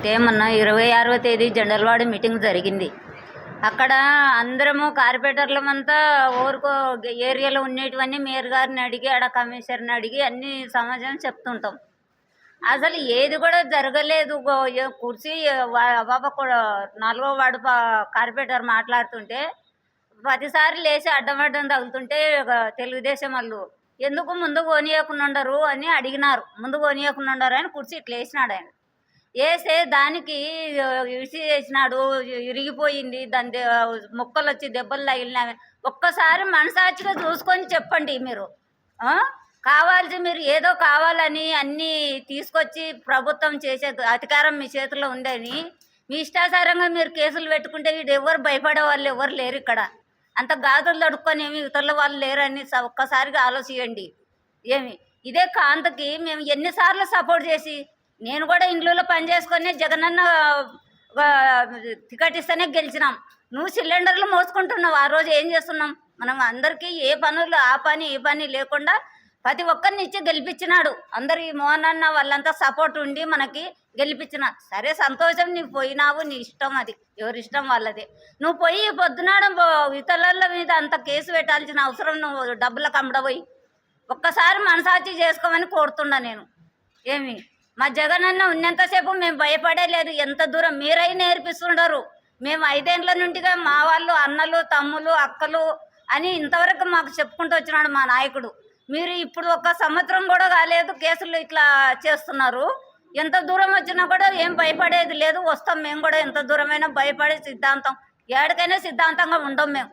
అంటే మొన్న ఇరవై ఆరవ తేదీ జనరల్వాడ మీటింగ్ జరిగింది. అక్కడ అందరము కార్పొరేటర్లమంతా ఊరుకో ఏరియాలో ఉండేటివన్నీ మేయర్ గారిని అడిగి ఆడ కమిషనర్ని అడిగి అన్ని సమాజం చెప్తుంటాం. అసలు ఏది కూడా జరగలేదు. గో- కుర్చీ వా- బాబా కూడా నాలుగో వాడు కార్పొరేటర్ మాట్లాడుతుంటే పదిసారి లేచి అడ్డం అడ్డం తగులుతుంటే తెలుగుదేశం వాళ్ళు ఎందుకు ముందు కొనియకుండా ఉండరు? అని అడిగినారు. ముందు కొనియకుండా ఉండరు అని కుర్చీ ఇట్లా వేసినాడు ఆయన. వేసే దానికి ఇడిసి వేసినాడు ఇరిగిపోయింది దాని దే- ముక్కలు వచ్చి దెబ్బలు తగిలినా ఒక్కసారి మనసాక్షిగా చూసుకొని చెప్పండి మీరు. కావాల్సి మీరు ఏదో కావాలని అన్నీ తీసుకొచ్చి ప్రభుత్వం చేసే అధికారం మీ చేతిలో ఉందని మీ ఇష్టాసారంగా మీరు కేసులు పెట్టుకుంటే వీడు ఎవరు భయపడే వాళ్ళు ఎవరు లేరు ఇక్కడ. అంత గాజులు తడుక్కొని ఏమి ఇతరుల వాళ్ళు లేరని స- ఒక్కసారిగా ఆలోచించండి. ఏమి? ఇదే కాంతకి మేము ఎన్నిసార్లు సపోర్ట్ చేసి నేను కూడా ఇండ్లలో పని చేసుకొని జగనన్న టికెట్ ఇస్తేనే గెలిచినాం. నువ్వు సిలిండర్లు మోసుకుంటున్నావు. ఆ రోజు ఏం చేస్తున్నాం? మనం అందరికీ ఏ పనులు ఆ పని ఈ పని లేకుండా ప్రతి ఒక్కరిని ఇచ్చి గెలిపించినాడు. అందరు ఈ మోహన్ అన్న వాళ్ళంతా సపోర్ట్ ఉండి మనకి గెలిపించిన. సరే సంతోషం నీవు పోయినావు. నీ ఇష్టం అది. ఎవరి ఇష్టం వాళ్ళది. నువ్వు పోయి పొద్దునాడ ఇతరుల మీద అంత కేసు పెట్టాల్సిన అవసరం నువ్వు. డబ్బులకు అమ్మడబోయి ఒక్కసారి మనసాక్షి చేసుకోమని కోరుతున్నా నేను. ఏమి? మా జగన్ అన్న ఉన్నంతసేపు మేము భయపడే లేదు ఎంత దూరం మీరై నేర్పిస్తుండరు. మేము ఐదేండ్ల నుండిగా మా వాళ్ళు అన్నలు తమ్ములు అక్కలు అని ఇంతవరకు మాకు చెప్పుకుంటూ వచ్చినాడు మా నాయకుడు. మీరు ఇప్పుడు ఒక సంవత్సరం కూడా కాలేదు కేసులు ఇట్లా చేస్తున్నారు. ఎంత దూరం వచ్చినా కూడా ఏం భయపడేది లేదు. వస్తాం మేము కూడా ఎంత దూరమైనా భయపడే సిద్ధాంతం. ఏడికైనా సిద్ధాంతంగా ఉండం మేము.